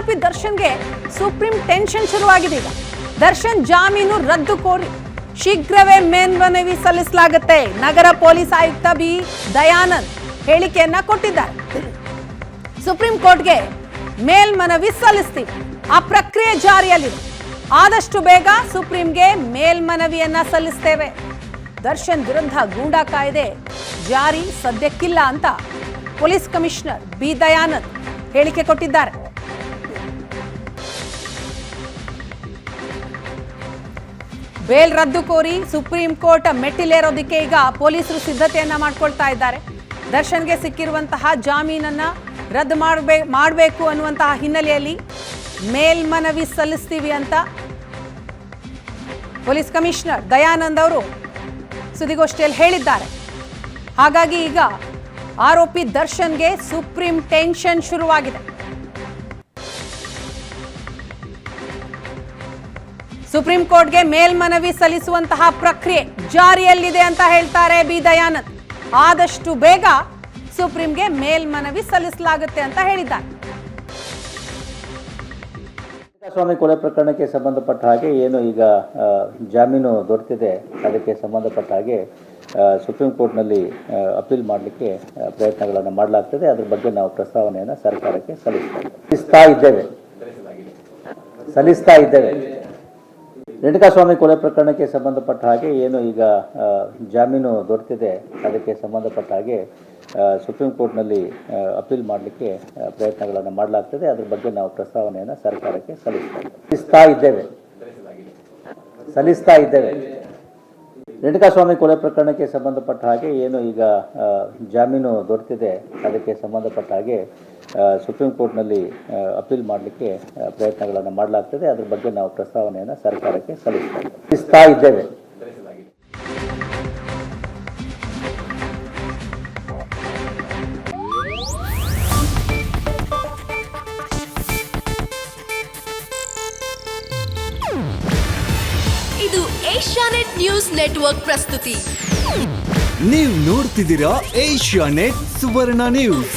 ಆರೋಪಿ ದರ್ಶನ್ಗೆ supreme tension ಶುರುವಾಗಿದೆ ಈಗ. ದರ್ಶನ್ ಜಾಮೀನು ರದ್ದು ಕೋರಿ ಶೀಘ್ರವೇ ಮೇಲ್ಮನವಿ ಸಲ್ಲಿಸಲಾಗುತ್ತೆ. ನಗರ ಪೊಲೀಸ್ ಆಯುಕ್ತ ಬಿ. ದಯಾನಂದ್ ಹೇಳಿಕೆಯನ್ನ ಕೊಟ್ಟಿದ್ದಾರೆ. ಸುಪ್ರೀಂ ಕೋರ್ಟ್ಗೆ ಮೇಲ್ಮನವಿ ಸಲ್ಲಿಸ್ತೀವಿ. ಆ ಪ್ರಕ್ರಿಯೆ ಜಾರಿಯಲ್ಲಿದೆ. ಆದಷ್ಟು ಬೇಗ ಸುಪ್ರೀಂಗೆ ಮೇಲ್ಮನವಿಯನ್ನ ಸಲ್ಲಿಸ್ತೇವೆ. ದರ್ಶನ್ ವಿರುದ್ಧ ಗೂಂಡಾ ಕಾಯ್ದೆ ಜಾರಿ, ಸದ್ಯಕ್ಕಿಲ್ಲ ಅಂತ ಪೊಲೀಸ್ ಕಮಿಷನರ್ ಬಿ. ದಯಾನಂದ್ ಹೇಳಿಕೆ ಕೊಟ್ಟಿದ್ದಾರೆ. ಬೇಲ್ ರದ್ದು ಕೋರಿ ಸುಪ್ರೀಂ ಕೋರ್ಟ್ ಮೆಟ್ಟಿಲೇರೋದಕ್ಕೆ ಈಗ ಪೊಲೀಸರು ಸಿದ್ಧತೆಯನ್ನ ಮಾಡ್ಕೊಳ್ತಾ ಇದ್ದಾರೆ. ದರ್ಶನ್ಗೆ ಸಿಕ್ಕಿರುವಂತಹ ಜಾಮೀನನ್ನ ರದ್ದು ಮಾಡಬೇ, ಮಾಡಬೇಕು ಅನ್ನುವಂತಹ ಹಿನ್ನೆಲೆಯಲ್ಲಿ ಮೇಲ್ಮನವಿ ಸಲ್ಲಿಸ್ತೀವಿ ಅಂತ ಪೊಲೀಸ್ ಕಮಿಷನರ್ ದಯಾನಂದ್ ಅವರು ಸುದ್ದಿಗೋಷ್ಠಿಯಲ್ಲಿ ಹೇಳಿದ್ದಾರೆ. ಹಾಗಾಗಿ ಈಗ ಆರೋಪಿ ದರ್ಶನ್ಗೆ ಸುಪ್ರೀಂ ಟೆನ್ಷನ್ ಶುರುವಾಗಿದೆ. ಸುಪ್ರೀಂ ಕೋರ್ಟ್ಗೆ ಮೇಲ್ಮನವಿ ಸಲ್ಲಿಸುವಂತಹ ಪ್ರಕ್ರಿಯೆ ಜಾರಿಯಲ್ಲಿದೆ ಅಂತ ಹೇಳ್ತಾರೆ ಬಿ. ದಯಾನಂದ್. ಆದಷ್ಟು ಬೇಗ ಸುಪ್ರೀಂಗೆ ಮೇಲ್ಮನವಿ ಸಲ್ಲಿಸಲಾಗುತ್ತೆ ಅಂತ ಹೇಳಿದ್ದಾರೆ. ಸ್ವಾಮಿ ಕೊಲೆ ಪ್ರಕರಣಕ್ಕೆ ಸಂಬಂಧಪಟ್ಟ ಹಾಗೆ ಏನು ಈಗ ಜಾಮೀನು ದೊರೆತಿದೆ. ಅದಕ್ಕೆ ಸಂಬಂಧಪಟ್ಟ ಹಾಗೆ ಸುಪ್ರೀಂ ಕೋರ್ಟ್ನಲ್ಲಿ ಅಪೀಲ್ ಮಾಡಲಿಕ್ಕೆ ಪ್ರಯತ್ನಗಳನ್ನು ಮಾಡಲಾಗ್ತದೆ. ಅದ್ರ ಬಗ್ಗೆ ನಾವು ಪ್ರಸ್ತಾವನೆಯನ್ನು ಸರ್ಕಾರಕ್ಕೆ ಸಲ್ಲಿಸ್ತಾ ಇದ್ದೇವೆ. ಸಲ್ಲಿಸ್ತಾ ಇದ್ದೇವೆ. ರೇಣುಕಾಸ್ವಾಮಿ ಕೊಲೆ ಪ್ರಕರಣಕ್ಕೆ ಸಂಬಂಧಪಟ್ಟ ಹಾಗೆ ಏನು ಈಗ ಜಾಮೀನು ದೊರೆತಿದೆ, ಅದಕ್ಕೆ ಸಂಬಂಧಪಟ್ಟ ಹಾಗೆ ಸುಪ್ರೀಂ ಕೋರ್ಟ್ನಲ್ಲಿ ಅಪೀಲ್ ಮಾಡಲಿಕ್ಕೆ ಪ್ರಯತ್ನಗಳನ್ನು ಮಾಡಲಾಗ್ತದೆ. ಅದ್ರ ಬಗ್ಗೆ ನಾವು ಪ್ರಸ್ತಾವನೆಯನ್ನು ಸರ್ಕಾರಕ್ಕೆ ಸಲ್ಲಿಸ್ತಾ ಇದ್ದೇವೆ. ಸಲ್ಲಿಸ್ತಾ ಇದ್ದೇವೆ. ರೇಣುಕಾಸ್ವಾಮಿ ಕೊಲೆ ಪ್ರಕರಣಕ್ಕೆ ಸಂಬಂಧಪಟ್ಟ ಹಾಗೆ ಏನು ಈಗ ಜಾಮೀನು ದೊರೆತಿದೆ, ಅದಕ್ಕೆ ಸಂಬಂಧಪಟ್ಟ ಹಾಗೆ ಸುಪ್ರೀಂ ಕೋರ್ಟ್ನಲ್ಲಿ ಅಪೀಲ್ ಮಾಡಲಿಕ್ಕೆ ಪ್ರಯತ್ನಗಳನ್ನು ಮಾಡಲಾಗ್ತದೆ. ಅದ್ರ ಬಗ್ಗೆ ನಾವು ಪ್ರಸ್ತಾವನೆಯನ್ನು ಸರ್ಕಾರಕ್ಕೆ ಸಲ್ಲಿಸ್ತಾ ಇದ್ದೇವೆ. ಇದು ಏಷ್ಯಾನೆಟ್ ನ್ಯೂಸ್ ನೆಟ್ವರ್ಕ್ ಪ್ರಸ್ತುತಿ. ನೀವು ನೋಡ್ತಿದ್ದೀರಾ ಏಷ್ಯಾ ನೆಟ್ ಸುವರ್ಣ ನ್ಯೂಸ್.